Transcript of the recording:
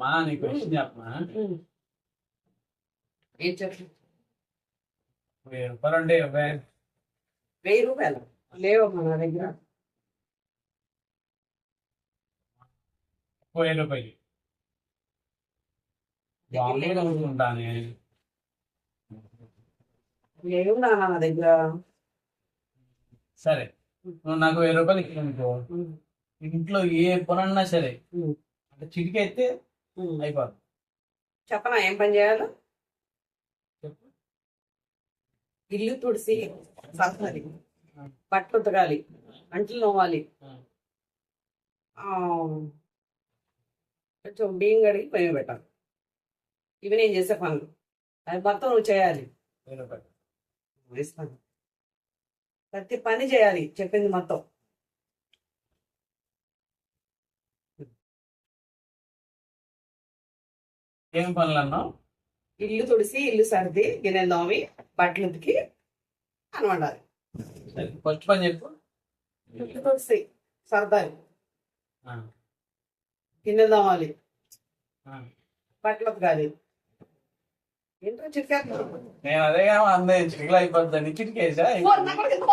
మా నీకు క్వశ్చన్ చెప్పమా ఏం చెప్పు? వెయ్యి రూపాయలు ఉండే వెయ్యి రూపాయలు? లేవమ్మా నా దగ్గర. వెయ్యి రూపాయలు బాగుంది అనుకుంటానే లేవు. నాన్న నా దగ్గర. సరే. నువ్వు నాకు వెయ్యి రూపాయలు ఇచ్చినానుకో ఉమ్, ఇంట్లో ఏ పని అన్నా సరే ఉమ్. అయిపోదు. చెప్పనా? ఏం పని చేయాలో? ఇల్లు తుడిసి సర్దాలి బట్టలు ఉతకాలి. అంట్లు నోవాలి. కొంచెం బియ్యం కడిగి పొయ్యి పెట్టాలి. ఇవి నేను చేసే పనులు. అది మొత్తం నువ్వు చేయాలి. ప్రతి పని చేయాలి. చెప్పింది మొత్తం. ఏం పనులు అన్నావు ఇల్లు తుడిసి ఇల్లు సర్ది గిన్నెలు దోమి బట్టలు ఉతికి అని వండాలి ఫస్ట్ పని చెప్పు. ఇల్లు తుడిసి సర్దాలి. ఆ, గిన్నెలు దోమాలి ఆ. బట్టలు ఉతకాలి. ఏంటో చెప్పారు నేను అదే అందే చిటికలు అయిపోద్దని చిటికేసా? నా కొడుకు